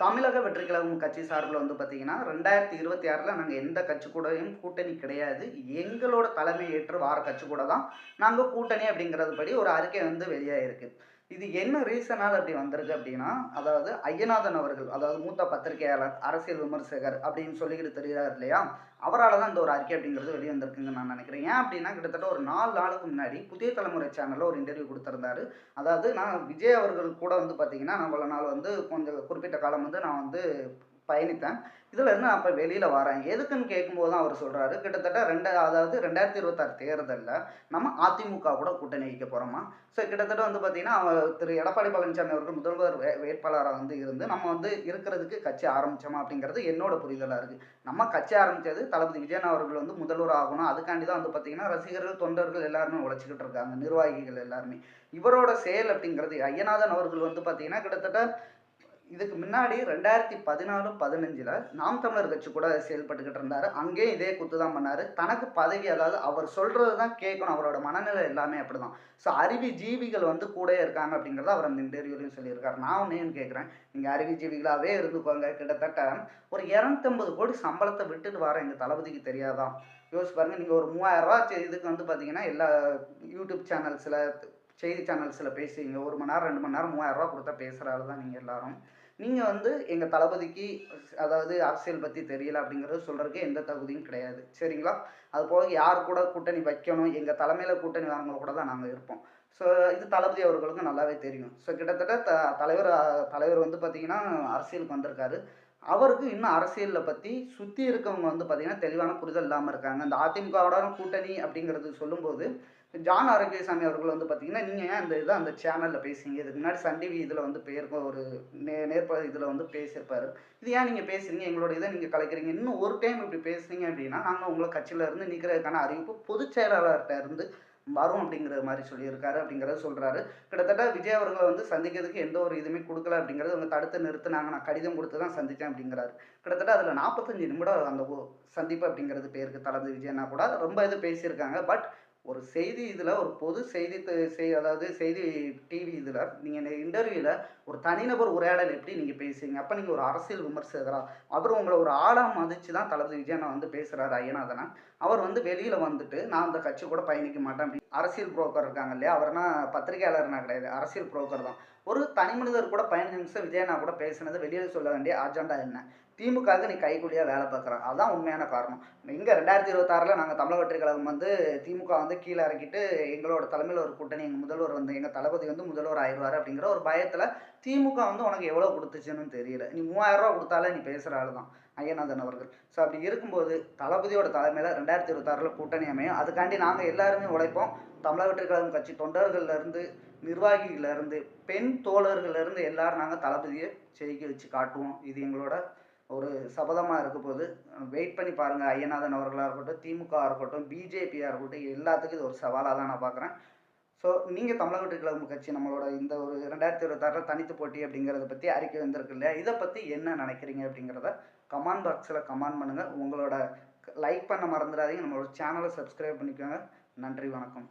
தமிழக வெற்றி கழகம் கட்சி சார்பில் வந்து பார்த்தீங்கன்னா ரெண்டாயிரத்தி இருபத்தி ஆறில் நாங்கள் எந்த கட்சி கூடயும் கூட்டணி கிடையாது. எங்களோட தலைமை ஏற்று வார கட்சி கூட தான் நாங்கள் கூட்டணி அப்படிங்கிறது படி ஒரு அறிக்கை வந்து வெளியாகிருக்கு இது என்ன ரீசனால் அப்படி வந்திருக்கு அப்படின்னா அதாவது ஐயநாதன் அவர்கள் அதாவது மூத்த பத்திரிகையாளர் அரசியல் விமர்சகர் அப்படின்னு சொல்லிக்கிட்டு தெரிகிறார் இல்லையா? அவரால் தான் இந்த ஒரு அறிக்கை அப்படிங்கிறது வெளியே வந்திருக்குங்க நான் நினைக்கிறேன். ஏன் அப்படின்னா கிட்டத்தட்ட ஒரு நாலு நாளுக்கு முன்னாடி புதிய தலைமுறை சேனலில் ஒரு இன்டர்வியூ கொடுத்துருந்தாரு. அதாவது நான் விஜய் அவர்கள் கூட வந்து பார்த்தீங்கன்னா நான் இவ்வளோ நாள் வந்து கொஞ்சம் குறிப்பிட்ட காலம் வந்து நான் வந்து பயணித்தேன். இதுலேருந்து இருந்து நான் இப்போ வெளியில் வரேன். எதுக்குன்னு கேட்கும்போது தான் அவர் சொல்கிறாரு கிட்டத்தட்ட ரெண்டு அதாவது ரெண்டாயிரத்தி இருபத்தாறு தேர்தலில் நம்ம அதிமுக கூட கூட்டணி வைக்க போகிறோமா ஸோ கிட்டத்தட்ட வந்து பார்த்திங்கன்னா அவர் திரு. எடப்பாடி பழனிசாமி அவர்கள் முதல்வர் வே வேட்பாளராக வந்து இருந்து நம்ம வந்து இருக்கிறதுக்கு கட்சி ஆரம்பித்தோமா அப்படிங்கிறது என்னோட புரிதலாக இருக்குது நம்ம கட்சி ஆரம்பித்தது தளபதி விஜயன் அவர்கள் வந்து முதல்வர் ஆகணும். அதுக்காண்டி தான் வந்து பார்த்திங்கன்னா ரசிகர்கள் தொண்டர்கள் எல்லாருமே உழைச்சிக்கிட்டு இருக்காங்க. நிர்வாகிகள் எல்லாருமே. இவரோட செயல் அப்படிங்கிறது ஐயநாதன் அவர்கள் வந்து பார்த்திங்கன்னா கிட்டத்தட்ட இதுக்கு முன்னாடி ரெண்டாயிரத்தி பதினாலு பதினஞ்சில் நாம் தமிழர் கட்சி கூட செயல்பட்டுக்கிட்டு இருந்தார். அங்கேயும் இதே குத்து தான் பண்ணார். தனக்கு பதவி அதாவது அவர் சொல்கிறது தான் கேட்கணும். அவரோட மனநிலை எல்லாமே அப்படி தான் ஸோ அறிவி ஜீவிகள் வந்து கூட இருக்காங்க அப்படிங்கிறத அவர் அந்த இன்டர்வியூலையும் சொல்லியிருக்காரு. நான் ஒன்றையும் கேட்குறேன் நீங்கள் அறிவி ஜீவிகளாகவே இருந்துக்கோங்க. கிட்டத்தட்ட ஒரு இரநூத்தம்பது கோடி சம்பளத்தை விட்டுட்டு வர எங்கள் தளபதிக்கு தெரியாதான். யோசிச்சு பாருங்கள் நீங்கள் ஒரு மூவாயிரரூவா இதுக்கு வந்து பார்த்தீங்கன்னா எல்லா யூடியூப் சேனல்ஸில் செய்தி சேனல்ஸில் பேசுவீங்க. ஒரு மணி நேரம் ரெண்டு மணி நேரம் மூவாயிரரூவா கொடுத்தா பேசுகிற தான் நீங்கள் எல்லாரும். நீங்கள் வந்து எங்கள் தளபதிக்கு அதாவது அரசியல் பற்றி தெரியல அப்படிங்கிறது சொல்கிறதுக்கு எந்த தகுதியும் கிடையாது. சரிங்களா? அது போக யார் கூட கூட்டணி வைக்கணும் எங்கள் தலைமையில் கூட்டணி வரவங்க கூட தான் நாங்கள் இருப்போம். ஸோ இது தளபதி அவர்களுக்கும் நல்லாவே தெரியும். ஸோ கிட்டத்தட்ட த தலைவர் தலைவர் வந்து பார்த்திங்கன்னா அரசியலுக்கு வந்திருக்காரு. அவருக்கு இன்னும் அரசியலில் பற்றி சுற்றி இருக்கவங்க வந்து பார்த்திங்கன்னா தெளிவான புரிதல் இல்லாமல் இருக்காங்க. இந்த அதிமுகவோட கூட்டணி அப்படிங்கிறது சொல்லும்போது ஜான் ஆரோக்கியசாமி அவர்கள் வந்து பார்த்தீங்கன்னா நீங்கள் ஏன் அந்த இதை அந்த சேனலில் பேசுங்க இதுக்கு முன்னாடி சன் டிவி இதில் வந்து பேருக்கு ஒரு நே நேர்ப இதில் வந்து பேசியிருப்பாரு. இது ஏன் நீங்கள் பேசுறீங்க? எங்களோட இதை நீங்கள் கலைக்கிறீங்க. இன்னும் ஒரு டைம் இப்படி பேசுனீங்க அப்படின்னா நாங்கள் உங்களை கட்சியில் இருந்து நிற்கிறதுக்கான அறிவிப்பு பொதுச் செயலாளர்கிட்ட இருந்து வரும் அப்படிங்கிற மாதிரி சொல்லியிருக்காரு அப்படிங்கிறத சொல்கிறாரு கிட்டத்தட்ட விஜய் அவர்களை வந்து சந்திக்கிறதுக்கு எந்த ஒரு இதுவுமே கொடுக்கல அப்படிங்கிறது அவங்க தடுத்து நிறுத்தினாங்க. நான் கடிதம் கொடுத்து தான் சந்தித்தேன் அப்படிங்கிறாரு. கிட்டத்தட்ட அதில் நாற்பத்தஞ்சு நிமிடம் அந்த சந்திப்பு அப்படிங்கிறது பேருக்கு தளர்ந்து விஜயனா கூட ரொம்ப இது பேசியிருக்காங்க. பட் ஒரு செய்தி இதில் ஒரு பொது செய்தி செய் அதாவது செய்தி டிவி இதில் நீங்கள் இன்டர்வியூவில் ஒரு தனிநபர் உரையாடல் எப்படி நீங்கள் பேசுவீங்க அப்போ நீங்கள் ஒரு அரசியல் விமர்சகரா? அவர் உங்களை ஒரு ஆளாக மதித்து தான் தளபதி விஜயனா வந்து பேசுகிறாரு ஐயனாதனா அவர் வந்து வெளியில் வந்துட்டு நான் அந்த கட்சி கூட பயணிக்க மாட்டேன் அரசியல் புரோக்கர் இருக்காங்க இல்லையா? அவர்னா பத்திரிகையாளர்னா கிடையாது. அரசியல் புரோக்கர் தான். ஒரு தனி மனிதர் கூட பதினஞ்சு நிமிஷம் விஜயனா கூட பேசினது வெளியில் சொல்ல வேண்டிய அஜெண்டா என்ன? திமுகவுக்கு நீ கைக்கூலியாக வேலை பார்க்குறான் அதுதான் உண்மையான காரணம். இங்கே ரெண்டாயிரத்தி இருபத்தாறில் நாங்கள் தமிழக வெற்றி கழகம் வந்து திமுக வந்து கீழே இறக்கிட்டு எங்களோட தலைமையில் ஒரு கூட்டணி எங்கள் முதல்வர் வந்து எங்கள் தளபதி வந்து முதல்வர் ஆயிடுவார் அப்படிங்கிற ஒரு பயத்தில் திமுக வந்து உனக்கு எவ்வளோ கொடுத்துச்சுன்னு தெரியல. நீ மூவாயிரம் ரூபா கொடுத்தாலே நீ பேசுகிற ஆள் தான் ஐயநாதன் அவர்கள். ஸோ அப்படி இருக்கும்போது தளபதியோட தலைமையில் ரெண்டாயிரத்தி இருபத்தாறில் கூட்டணி அமையும். அதுக்காண்டி நாங்கள் எல்லாருமே உழைப்போம். தமிழக வெற்றி கழகம் கட்சி தொண்டர்கள்லேருந்து இருந்து பெண் தோழர்கள்லேருந்து எல்லாரும் நாங்கள் தளபதியை ஜெயிக்க வச்சு காட்டுவோம். இது எங்களோட ஒரு சபதமாக இருக்க போது வெயிட் பண்ணி பாருங்கள் ஐயநாதன் அவர்களாக இருக்கட்டும் திமுக இருக்கட்டும் பிஜேபியாக இருக்கட்டும் எல்லாத்துக்கும் இது ஒரு சவாலாக தான் நான் பார்க்குறேன் ஸோ நீங்கள் தமிழக வெற்றி கழகம் கட்சி நம்மளோட இந்த ஒரு ரெண்டாயிரத்தி இருபத்தாறில் தனித்து போட்டி அப்படிங்கிறத பற்றி அறிக்கை வந்திருக்கு இல்லையா? இதை பற்றி என்ன நினைக்கிறீங்க அப்படிங்கிறத கமெண்ட் பாக்ஸில் கமெண்ட் பண்ணுங்கள் உங்களோட லைக் பண்ண மறந்துடாதீங்க. நம்மளோட சேனலை சப்ஸ்கிரைப் பண்ணிக்கோங்க. நன்றி வணக்கம்.